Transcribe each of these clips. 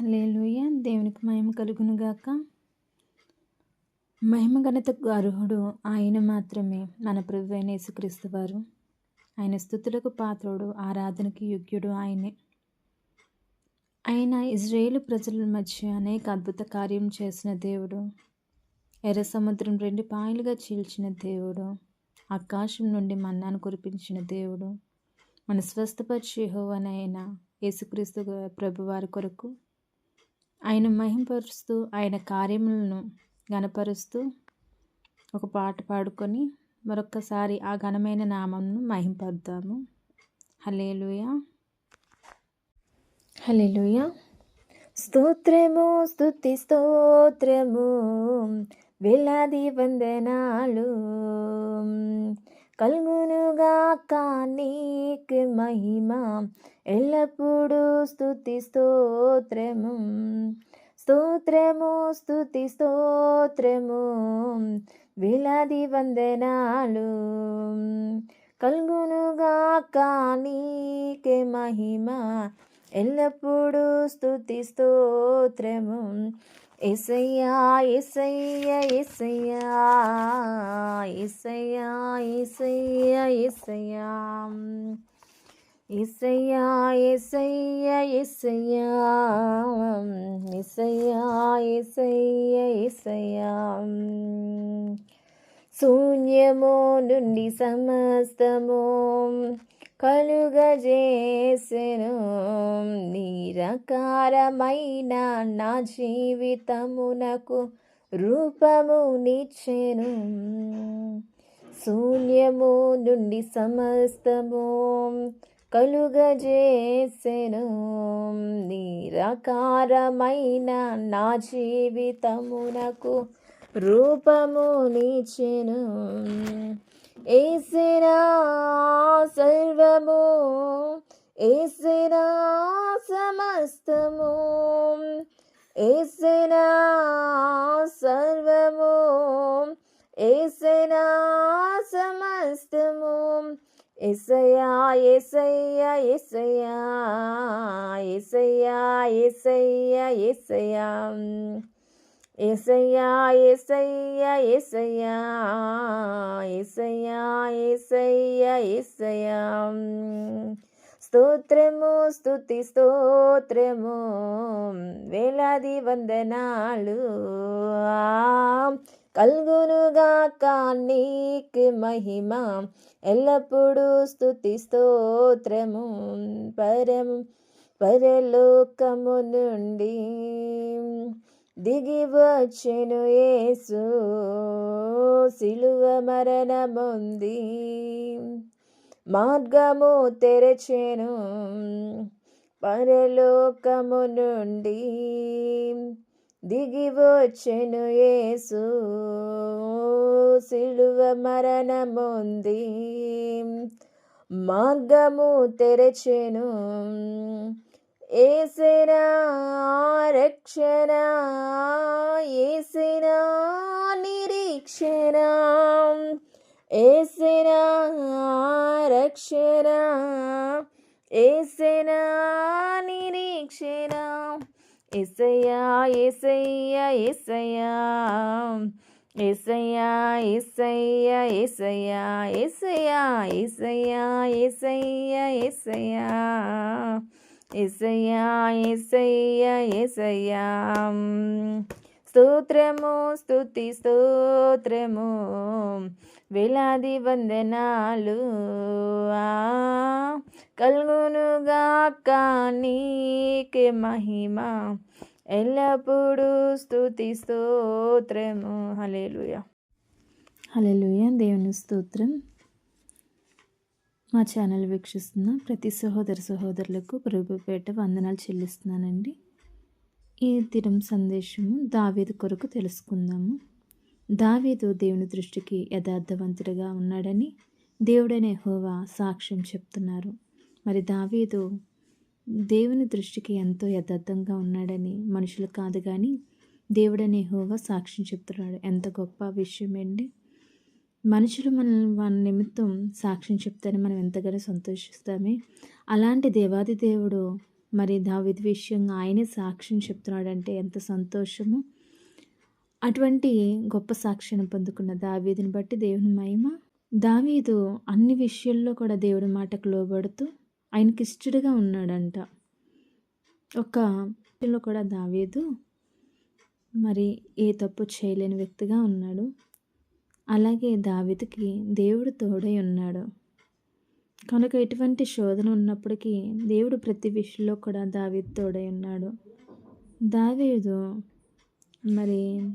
హల్లెలూయ. దేవునికి మహిమ కలుగునుగాక. మహిమ ఘనతకు అర్హుడు ఆయన మాత్రమే మన ప్రభు అయిన యేసుక్రీస్తు వారు. ఆయన స్థుతులకు పాత్రుడు ఆరాధనకి యోగ్యుడు ఆయనే. ఆయన ఇజ్రాయేల్ ప్రజల మధ్య అనేక అద్భుత కార్యం చేసిన దేవుడు. ఎర్ర సముద్రం రెండు పాయలుగా చీల్చిన దేవుడు. ఆకాశం నుండి మన్నాను కురిపించిన దేవుడు. మన స్వస్థపరిచే హోవనైన యేసుక్రీస్తు ప్రభువారి కొరకు ఆయన మహింపరుస్తూ ఆయన కార్యములను గనపరుస్తూ ఒక పాట పాడుకొని మరొక్కసారి ఆ ఘనమైన నామంను మహింపరుద్దాము. హలేలుయ హలేలుయ స్తోత్రము స్తుతి స్తోత్రము వేలాది వందనాలు. కల్గునుగాక నీకు మహిమ. ఎల్లప్పుడూ స్థుతి స్తోత్రము. స్తోత్రము స్థుతి స్తోత్రము. విలాది వందనాలు. కల్గునుగాక నీకే మహిమ. ఎల్లప్పుడూ స్థుతి స్తోత్రము. ఎసయ్యా ఎసయ్య ఎసయ్యా ఎసయ్యా ఎసయ్య ఎసయ్యా ఇసయ్యా ఎసయ్య ఎసయ్యా ఇసయ్యా ఎసయ్య ఎసయ్యా శూన్యము నుండి సమస్తము కలుగజేసెను. నిరకారమైన నా జీవితమునకు రూపము నిచ్చెను శూన్యము నుండి సమస్తము కలుగజేసెను. నిరకారమైన నా జీవితమునకు రూపము నిచ్చెను ఏసినా సర్వము ఏసినా సమస్తము ఏసినా సర్వము ఏసినా సమస్తము ఎసయా ఎసయ్యా ఎసయ్యా ఎసయ్యా ఎసయ్యా ఎసయ్యా ఏసయ్యా ఏసయ్యా ఏసయ్యా ఏసయ్యా ఏసయ్యా ఏసయ్యా. స్తోత్రము స్తుతి స్తోత్రము వేలాది వందనాలు. కల్గునుగాక నీకు మహిమ ఎల్లప్పుడూ స్తుతి స్తోత్రము పరము పరలోకము నుండి. దిగి వచ్చెను యేసు సిలువ మరణముంది. మార్గము తెరచెను పరలోకము నుండి. దిగి వచ్చెను యేసు సిలువ మరణముంది. మార్గము తెరచెను ఏసనా రక్షణ ఏసనా నిరీక్షణ ఏసనా రక్షణ ఏసనా నిరీక్షణ. ఎసయా ఎసయ్యా ఎసయా ఏసయ్యా ఏసయ్యా ఏసయ్యా ఏసయ్యా ఏసయ్యా ఏసయ్యా ఏసయ్యా. ఎసయ్యా ఎసయ్యా ఎసయ్యా స్తోత్రము స్తుతి స్తోత్రము. వేలాది వందనాలు. కల్గునుగాక నీకే మహిమ. ఎల్లప్పుడూ స్తుతి స్తోత్రము. హలేలుయ హలేలుయ దేవుని స్తోత్రం. మా ఛానల్ వీక్షిస్తున్న ప్రతి సహోదర సహోదరులకు ప్రభుపేట వందనాలు చెల్లిస్తున్నానండి. ఈ దినం సందేశము దావీదు కొరకు తెలుసుకుందాము. దావీదు దేవుని దృష్టికి యథార్థవంతుడిగా ఉన్నాడని దేవుడనే హోవా సాక్ష్యం చెప్తున్నారు. మరి దావీదు దేవుని దృష్టికి ఎంతో యథార్థంగా ఉన్నాడని మనుషులు కాదు కానీ దేవుడనే హోవా సాక్ష్యం చెప్తున్నాడు. ఎంత గొప్ప విషయం అండి మనుషులు మన మన నిమిత్తం సాక్ష్యం చెప్తారని మనం ఎంతగానో సంతోషిస్తామే. అలాంటి దేవాది దేవుడు మరి దావీదు విషయంగా ఆయనే సాక్ష్యం చెప్తున్నాడంటే ఎంత సంతోషము. అటువంటి గొప్ప సాక్ష్యాన్ని పొందుకున్న దావీదిని బట్టి దేవుని మహిమ. దావీదు అన్ని విషయాల్లో కూడా దేవుడి మాటకు లోబడుతూ ఆయనకి ఇష్టడుగా ఉన్నాడంట. ఒక కూడా దావీదు మరి ఏ తప్పు చేయలేని వ్యక్తిగా ఉన్నాడు. అలాగే దావీదుకి దేవుడు తోడై ఉన్నాడు. కనుక ఎటువంటి శోధన ఉన్నప్పటికీ దేవుడు ప్రతి విషయంలో కూడా దావీదు తోడై ఉన్నాడు. దావీదు మరి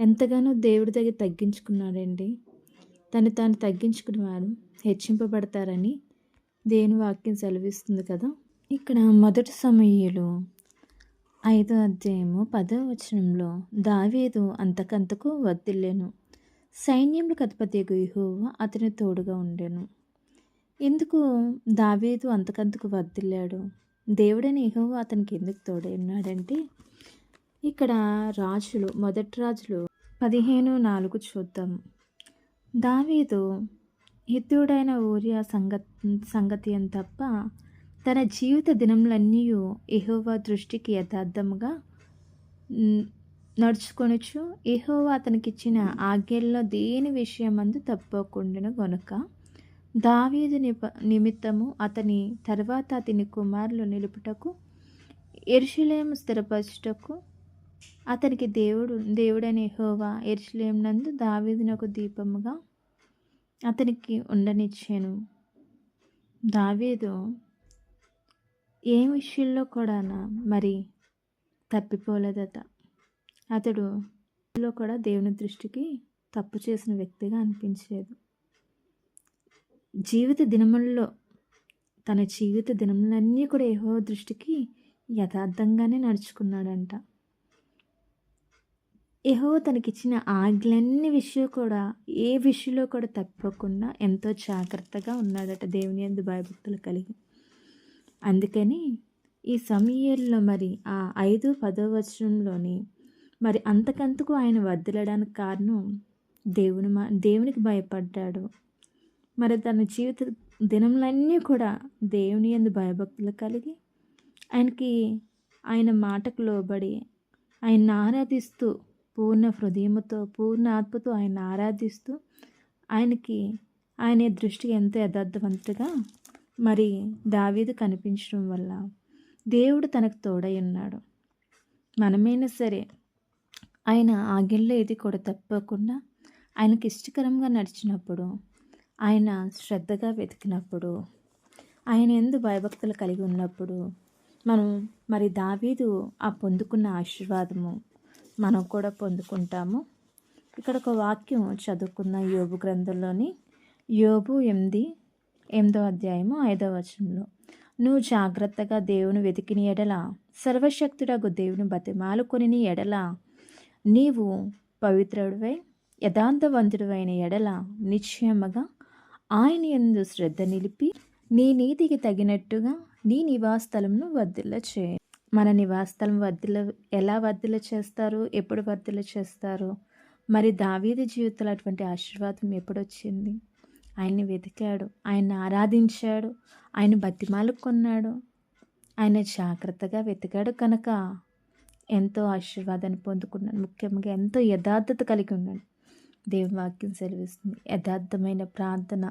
ఎంతగానో దేవుడి దగ్గర తగ్గించుకున్నాడండి. తను తాను తగ్గించుకునేవారు హెచ్చింపబడతారని దేని వాక్యం సెలవిస్తుంది కదా. ఇక్కడ మొదటి సమయంలో ఐదో అధ్యాయము పదో వచనంలో దావీదు అంతకంతకు వర్దిల్లేను సైన్యములకు అధిపతి యహోవా అతని తోడుగా ఉండెను. ఎందుకు దావేదు అంతకంతకు వర్దిల్లాడు దేవుడని యహోవా అతనికి ఎందుకు తోడై ఉన్నాడంటే ఇక్కడ రాజులు మొదటి రాజులు పదిహేను నాలుగు చూద్దాం. దావీదు హితుడైన ఊరియా సంగ సంగతి అని తప్ప తన జీవిత దినములన్నీ ఎహోవా దృష్టికి యథార్థముగా నడుచుకొనుచు ఎహోవా అతనికిచ్చిన ఆజ్ఞల్లో దేని విషయమందు తప్పకుండాను గనుక? దావీదు నిప నిమిత్తము అతని తర్వాత అతని కుమారులు నిలుపుటకు ఎరుషులేము స్థిరపరచుటకు అతనికి దేవుడు దేవుడని హోవా ఎరుషులేం నందు దావీదునకు దీపముగా అతనికి ఉండనిచ్చాను. దావీదు ఏ విషయంలో కూడా మరి తప్పిపోలేదట. అతడు లో కూడా దేవుని దృష్టికి తప్పు చేసిన వ్యక్తిగా అనిపించేది. జీవిత దినముల్లో తన జీవిత దినములన్నీ కూడా ఏహో దృష్టికి యథార్థంగానే నడుచుకున్నాడంట. ఏహో తనకిచ్చిన ఆజ్ఞలన్నీ విషయం కూడా ఏ విషయంలో కూడా తప్పకుండా ఎంతో జాగ్రత్తగా ఉన్నాడట దేవుని ఎందు భయభక్తులు కలిగి. అందుకని ఈ సమయంలో మరి ఆ ఐదు పదో వచనంలోని మరి అంతకంతకు ఆయన వదిలడానికి కారణం దేవుని మా దేవునికి భయపడ్డాడు. మరి తన జీవిత దినములన్నీ కూడా దేవుని ఎందు భయభక్తులు కలిగి ఆయనకి ఆయన మాటకు లోబడి ఆయన ఆరాధిస్తూ పూర్ణ హృదయముతో పూర్ణ ఆత్మతో ఆయన ఆరాధిస్తూ ఆయనకి ఆయన దృష్టి ఎంతో యథార్థవంతుగా మరి దావీదు కనిపించడం వల్ల దేవుడు తనకు తోడై ఉన్నాడు. మనమైనా సరే ఆయన ఆగిల్లో ఏది కూడా తప్పకుండా ఆయనకి ఇష్టకరంగా నడిచినప్పుడు ఆయన శ్రద్ధగా వెతికినప్పుడు ఆయన ఎందు భయభక్తులు కలిగి ఉన్నప్పుడు మనం మరి దావీదు ఆ పొందుకున్న ఆశీర్వాదము మనం కూడా పొందుకుంటాము. ఇక్కడ ఒక వాక్యం చదువుకున్న యోబు గ్రంథంలోని యోబు ఎనిమిది ఎనిమిదో అధ్యాయము ఐదో వచనంలో నువ్వు జాగ్రత్తగా దేవుని వెతికిన ఎడల సర్వశక్తుడగు దేవుని బతిమాలుకొని ఎడల నీవు పవిత్రుడివై యథార్థవంతుడివైన ఎడల నిశ్చయముగా ఆయన ఎందు శ్రద్ధ నిలిపి నీ నీతికి తగినట్టుగా నీ నివాసస్థలంను వర్ధిల్ల చేయ. మన నివాసస్థలం వర్ధిల్ల ఎలా వర్ధిల్ల చేస్తారు? ఎప్పుడు వర్ధిల్ల చేస్తారు? మరి దావీది జీవితంలో అటువంటి ఆశీర్వాదం ఎప్పుడొచ్చింది? ఆయన్ని వెతికాడు ఆయన్ని ఆరాధించాడు ఆయన బతిమాలు కొన్నాడు ఆయన జాగ్రత్తగా వెతికాడు కనుక ఎంతో ఆశీర్వాదాన్ని పొందుకున్నాను. ముఖ్యంగా ఎంతో యథార్థత కలిగి ఉన్నాను. దేవుని వాక్యం సెలవిస్తుంది. యథార్థమైన ప్రార్థన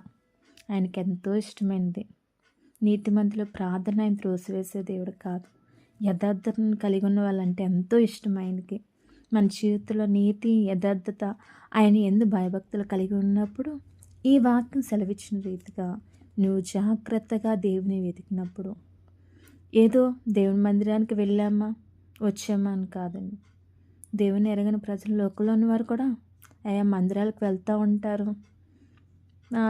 ఆయనకి ఎంతో ఇష్టమైనది. నీతిమంతుల ప్రార్థన ఆయన త్రోసివేసే దేవుడు కాదు. యథార్థతను కలిగి ఉన్న వాళ్ళంటే ఎంతో ఇష్టం ఆయనకి. మన జీవితంలో నీతి యథార్థత ఆయన ఎందు భయభక్తులు కలిగి ఉన్నప్పుడు ఈ వాక్యం సెలవిచ్చిన రీతిగా నువ్వు జాగ్రత్తగా దేవుని వెతికినప్పుడు. ఏదో దేవుని మందిరానికి వెళ్ళామా? వచ్చామా అని కాదండి. దేవుని ఎరగని ప్రజలు లోకంలో ఉన్నవారు కూడా అయ్యా మందిరాలకు వెళ్తూ ఉంటారు.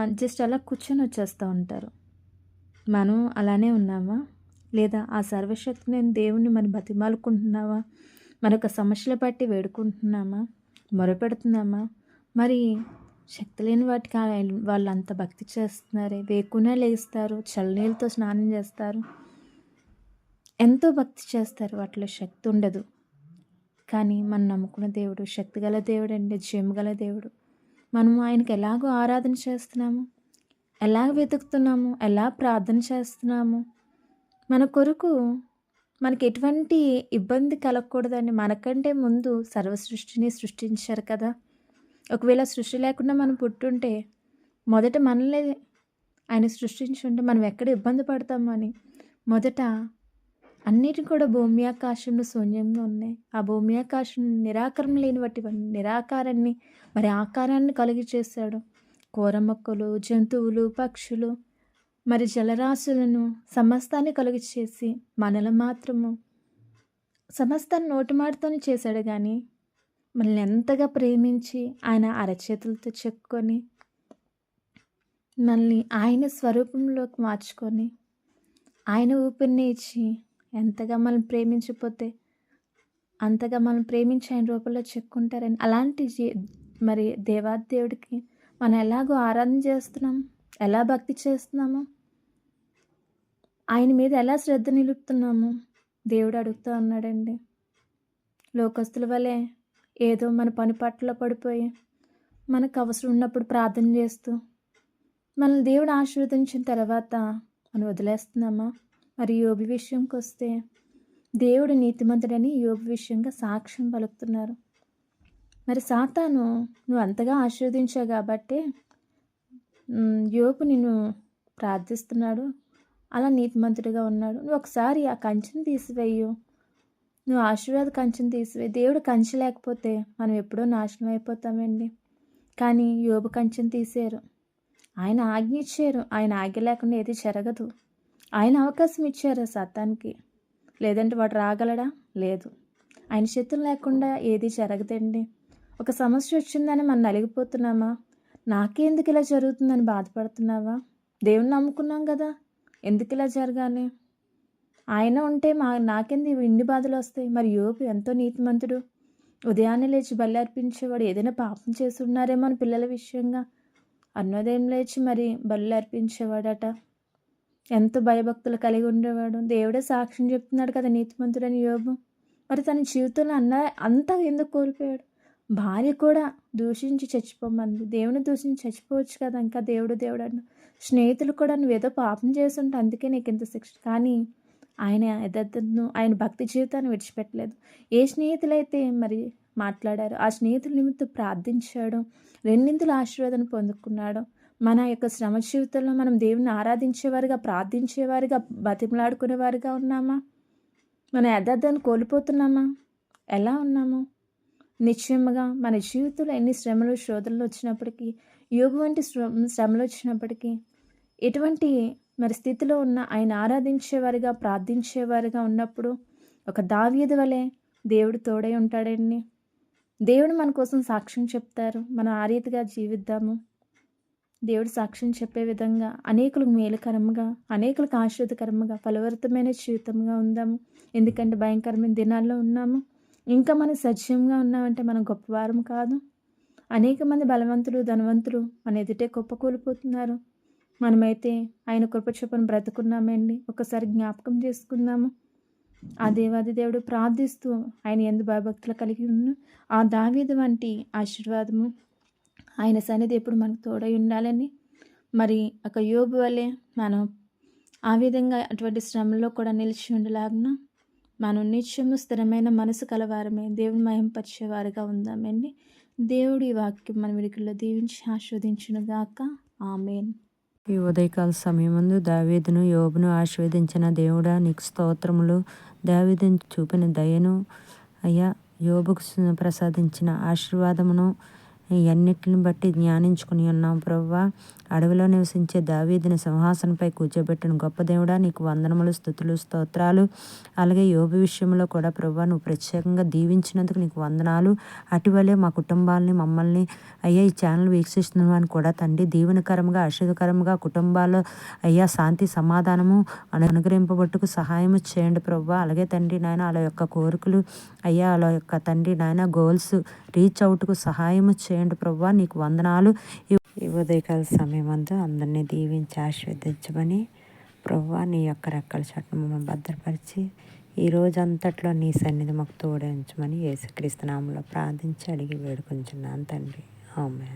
జస్ట్ అలా కూర్చొని వచ్చేస్తూ ఉంటారు. మనం అలానే ఉన్నామా? లేదా ఆ సర్వశక్తి నేను దేవుణ్ణి మరి బతిమాలుకుంటున్నావా? మరొక సమస్యలు బట్టి వేడుకుంటున్నామా? మొరపెడుతున్నామా? మరి శక్తి లేని వాటికి వాళ్ళు అంత భక్తి చేస్తున్నారే? వేకునే లేస్తారు చల్లనీళ్ళతో స్నానం చేస్తారు. ఎంతో భక్తి చేస్తారు వాటిలో శక్తి ఉండదు. కానీ మనం నమ్ముకున్న దేవుడు శక్తిగల దేవుడు అండి జయముగల దేవుడు. మనము ఆయనకి ఎలాగో ఆరాధన చేస్తున్నాము? ఎలా వెతుకుతున్నాము? ఎలా ప్రార్థన చేస్తున్నాము? మన కొరకు మనకి ఎటువంటి ఇబ్బంది కలగకూడదని మనకంటే ముందు సర్వ సృష్టిని సృష్టించారు కదా. ఒకవేళ సృష్టి లేకుండా మనం పుట్టుంటే మొదట మనల్ని ఆయన సృష్టించుంటే మనం ఎక్కడ ఇబ్బంది పడతామని మొదట అన్నిటి కూడా భూమి ఆకాశంలో శూన్యంగా ఉన్నాయి. ఆ భూమి ఆకాశం నిరాకారం లేని వాటి నిరాకారాన్ని మరి ఆకారాన్ని కలిగి చేశాడు కూర మొక్కలు జంతువులు పక్షులు మరి జలరాశులను సమస్తాన్ని కలిగి చేసి మనలు మాత్రము సమస్తాన్ని నోటిమాటతోనే చేశాడు కానీ మనల్ని ఎంతగా ప్రేమించి ఆయన అరచేతులతో చెక్కుని మనల్ని ఆయన స్వరూపంలోకి మార్చుకొని ఆయన ఊపిరిని ఇచ్చి ఎంతగా మనం ప్రేమించిపోతే అంతగా మనం ప్రేమించి ఆయన రూపంలో చెక్కుంటారని అలాంటి జీ మరి దేవాదేవుడికి మనం ఎలాగో ఆరాధన చేస్తున్నాం? ఎలా భక్తి చేస్తున్నాము? ఆయన మీద ఎలా శ్రద్ధ నిలుపుతున్నాము? దేవుడు అడుగుతూ ఉన్నాడండి. లోకస్తుల వలె ఏదో మన పని పట్ల పడిపోయి మనకు అవసరం ఉన్నప్పుడు ప్రార్థన చేస్తూ మనల్ని దేవుడు ఆశీర్వదించిన తర్వాత మనం వదిలేస్తున్నామా? మరి యోబి విషయంకి వస్తే దేవుడు నీతిమంతుడని యోబి విషయంగా సాక్ష్యం పలుకుతున్నారు. మరి సాతాను నువ్వు అంతగా ఆశీర్వదించావు కాబట్టి యోగు నిన్ను ప్రార్థిస్తున్నాడు అలా నీతిమంతుడిగా ఉన్నాడు. నువ్వు ఒకసారి ఆ కంచెని తీసివేయు. నువ్వు ఆశీర్వాద కంచెని తీసివేయి. దేవుడు కంచె లేకపోతే మనం ఎప్పుడో నాశనం అయిపోతామండి. కానీ యోబు కంచెని తీసారు ఆయన ఆజ్ఞ ఇచ్చారు ఆయన ఆజ్ఞ లేకుండా ఏది జరగదు. ఆయన అవకాశం ఇచ్చారు సత్తానికి. లేదంటే వాడు రాగలడా? లేదు. ఆయన చేతులు లేకుండా ఏది జరగదండి. ఒక సమస్య వచ్చిందని మనం నలిగిపోతున్నామా? నాకెందుకు ఇలా జరుగుతుందని బాధపడుతున్నావా? దేవుని నమ్ముకున్నాం కదా. ఎందుకు ఇలా జరగాలి? ఆయన ఉంటే మా నాకెందు ఇన్ని బాధలు వస్తాయి? మరి యోపు ఎంతో నీతిమంతుడు. ఉదయాన్నే లేచి బలి అర్పించేవాడు ఏదైనా పాపం చేసి ఉన్నారేమో అని పిల్లల విషయంగా. అన్నోదయం లేచి మరి బలు అర్పించేవాడట. ఎంతో భయభక్తులు కలిగి ఉండేవాడు. దేవుడే సాక్ష్యం చెప్తున్నాడు కదా నీతిమంతుడని యోగం మరి తన జీవితంలో అన్న అంతా ఎందుకు కోల్పోయాడు? భార్య కూడా దూషించి చచ్చిపోమంది. దేవుని దూషించి చచ్చిపోవచ్చు కదా ఇంకా దేవుడు దేవుడు అన్న స్నేహితులు కూడా నువ్వు ఏదో పాపం చేస్తుంటే అందుకే నీకు ఇంత శిక్ష. కానీ ఆయన యథార్థను ఆయన భక్తి జీవితాన్ని విడిచిపెట్టలేదు. ఏ స్నేహితులైతే మరి మాట్లాడారు ఆ స్నేహితుల నిమిత్తం ప్రార్థించాడు. రెండింతలు ఆశీర్వాదం పొందుకున్నాడు. మన యొక్క శ్రమ జీవితంలో మనం దేవుని ఆరాధించేవారుగా ప్రార్థించేవారుగా బతిమలాడుకునేవారుగా ఉన్నామా? మన యథార్థాన్ని కోల్పోతున్నామా? ఎలా ఉన్నాము? నిశ్చయముగా మన జీవితంలో ఎన్ని శ్రమలు శోధనలు వచ్చినప్పటికీ యోగు వంటి శ్రమలు వచ్చినప్పటికీ ఎటువంటి మరి స్థితిలో ఉన్న ఆయన ఆరాధించేవారిగా ప్రార్థించేవారిగా ఉన్నప్పుడు ఒక దావ్యది వలె దేవుడు తోడై ఉంటాడండి దేవుడు మన కోసం సాక్ష్యం చెప్తారు. మనం ఆ రీతిగా జీవిద్దాము. దేవుడు సాక్ష్యం చెప్పే విధంగా అనేకులకు మేలుకరంగా అనేకులకు ఆశ్రదకరంగా ఫలవర్తమైన జీవితంగా ఉందాము. ఎందుకంటే భయంకరమైన దినాల్లో ఉన్నాము. ఇంకా మనం సజీవంగా ఉన్నామంటే మనం గొప్పవారం కాదు. అనేక మంది బలవంతులు ధనవంతులు మన ఎదుటే కూలిపోతున్నారు. మనమైతే ఆయన కృపచొప్పున బ్రతుకున్నామండి. ఒకసారి జ్ఞాపకం చేసుకుందాము. ఆ దేవాది దేవుడు ప్రార్థిస్తూ ఆయన ఎందు భయభక్తులు కలిగి ఉన్న ఆ దావీదు వంటి ఆశీర్వాదము ఆయన సన్నిధి ఎప్పుడు మనకు తోడై ఉండాలని. మరి ఒక యోబు వల్లే మనం ఆ విధంగా అటువంటి శ్రమలో కూడా నిలిచి ఉండలాగిన మనం నిత్యము స్థిరమైన మనసు కలవారమే. దేవుని మహింపరిచేవారుగా ఉందామండి. దేవుడి వాక్యం మన విడికల్లో దీవించి ఆస్వాదించునుగాక ఆమెన్. ఈ ఉదయకాల సమయమందు దావీదును యోబును ఆశీర్వదించిన దేవుడా నీకు స్తోత్రములు. దావీదును చూపిన దయను అయ్యా యోబుకు ప్రసాదించిన ఆశీర్వాదమును ఇవన్నిటిని బట్టి జ్ఞానించుకుని ఉన్నాం ప్రవ్వా. అడవిలో నివసించే దావీదిని సింహాసనంపై కూర్చోబెట్టిన గొప్ప దేవుడా నీకు వందనములు స్థుతులు స్తోత్రాలు. అలాగే యోగ విషయంలో కూడా ప్రవ్వా నువ్వు ప్రత్యేకంగా దీవించినందుకు నీకు వందనాలు. అటువలే మా కుటుంబాలని మమ్మల్ని అయ్యా ఈ ఛానల్ వీక్షిస్తున్నావు అని కూడా తండ్రి దీవెనకరంగా ఆశీర్వకరంగా కుటుంబాల్లో అయ్యా శాంతి సమాధానము అనుగ్రహింపబట్టుకు సహాయం చేయండి ప్రవ్వా. అలాగే తండ్రి నాయన వాళ్ళ యొక్క కోరికలు అయ్యా వాళ్ళ యొక్క తండ్రి నాయన గోల్స్ రీచ్ అవుట్కు సహాయం చేయండి. ప్రభా నీకు వందనాలు. ఈ ఉదయకాల సమయం అంతా అందరినీ దీవించి ఆశీర్వదించమని ప్రభు నీ యొక్క రెక్కల చట్టం మమ్మల్ని భద్రపరిచి ఈ రోజంతట్లో నీ సన్నిధి మాకు తోడించమని యేసుక్రీస్తు నామంలో ప్రార్థించి అడిగి వేడుకుంటున్నాను తండ్రి. ఆమె